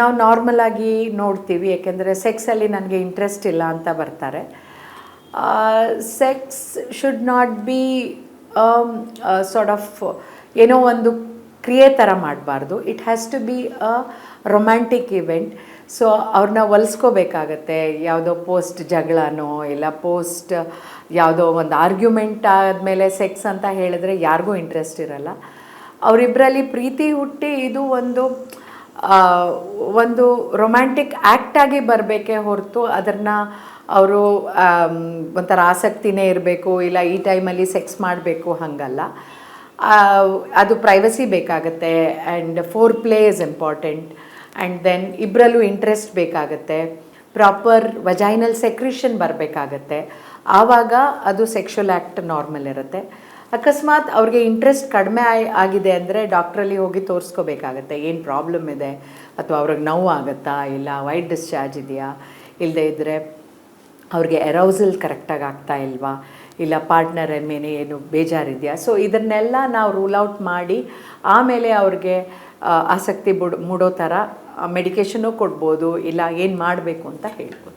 ನಾವು ನಾರ್ಮಲಾಗಿ ನೋಡ್ತೀವಿ ಯಾಕೆಂದರೆ ಸೆಕ್ಸಲ್ಲಿ ನನಗೆ ಇಂಟ್ರೆಸ್ಟ್ ಇಲ್ಲ ಅಂತ ಬರ್ತಾರೆ. Sex should not be sort of ಏನೋ ಒಂದು ಕ್ರಿಯೆ ಥರ ಮಾಡಬಾರ್ದು. It has to be a romantic event so ಅವ್ರನ್ನ ಒಲಿಸ್ಕೋಬೇಕಾಗತ್ತೆ ಯಾವುದೋ ಪೋಸ್ಟ್ ಜಗಳನೋ, ಇಲ್ಲ ಪೋಸ್ಟ್ ಯಾವುದೋ ಒಂದು ಆರ್ಗ್ಯುಮೆಂಟ್ ಆದಮೇಲೆ ಸೆಕ್ಸ್ ಅಂತ ಹೇಳಿದ್ರೆ ಯಾರಿಗೂ ಇಂಟ್ರೆಸ್ಟ್ ಇರಲ್ಲ. ಅವರಿಬ್ಬರಲ್ಲಿ ಪ್ರೀತಿ ಹುಟ್ಟಿ ಇದು ಒಂದು ಒಂದು ರೊಮ್ಯಾಂಟಿಕ್ ಆ್ಯಕ್ಟಾಗಿ ಬರಬೇಕೇ ಹೊರತು ಅದನ್ನು ಅವರು ಒಂಥರ ಆಸಕ್ತಿನೇ ಇರಬೇಕು, ಇಲ್ಲ ಈ ಟೈಮಲ್ಲಿ ಸೆಕ್ಸ್ ಮಾಡಬೇಕು ಹಾಗಲ್ಲ. ಅದು ಪ್ರೈವಸಿ ಬೇಕಾಗತ್ತೆ and foreplay is important and then ಇಬ್ಬರಲ್ಲೂ interest ಬೇಕಾಗತ್ತೆ. ಪ್ರಾಪರ್ ವಜೈನಲ್ ಸೆಕ್ರಿಷನ್ ಬರಬೇಕಾಗತ್ತೆ. ಆವಾಗ ಅದು ಸೆಕ್ಷುವಲ್ ಆ್ಯಕ್ಟ್ ನಾರ್ಮಲ್ ಇರುತ್ತೆ. ಅಕಸ್ಮಾತ್ ಅವ್ರಿಗೆ ಇಂಟ್ರೆಸ್ಟ್ ಕಡಿಮೆ ಆಗಿದೆ ಅಂದರೆ ಡಾಕ್ಟ್ರಲ್ಲಿ ಹೋಗಿ ತೋರಿಸ್ಕೋಬೇಕಾಗತ್ತೆ. ಏನು ಪ್ರಾಬ್ಲಮ್ ಇದೆ? ಅಥವಾ ಅವ್ರಿಗೆ ನೋವು ಆಗುತ್ತಾ ಇಲ್ಲ ವೈಟ್ ಡಿಸ್ಚಾರ್ಜ್ ಇದೆಯಾ? ಇಲ್ಲದೆ ಇದ್ದರೆ ಅವ್ರಿಗೆ ಎರೌಸಲ್ ಕರೆಕ್ಟಾಗಿ ಆಗ್ತಾ ಇಲ್ವಾ? ಇಲ್ಲ ಪಾರ್ಟ್ನರ್ ಮೇಲೆ ಏನು ಬೇಜಾರಿದೆಯಾ? ಸೊ ಇದನ್ನೆಲ್ಲ ನಾವು ರೂಲ್ ಔಟ್ ಮಾಡಿ, ಆಮೇಲೆ ಅವ್ರಿಗೆ ಆಸಕ್ತಿ ಬುಡ್, ಮೂಡೋ ಥರ ಮೆಡಿಕೇಷನು ಕೊಡ್ಬೋದು. ಇಲ್ಲ, ಏನು ಮಾಡಬೇಕು ಅಂತ ಹೇಳ್ಬೋದು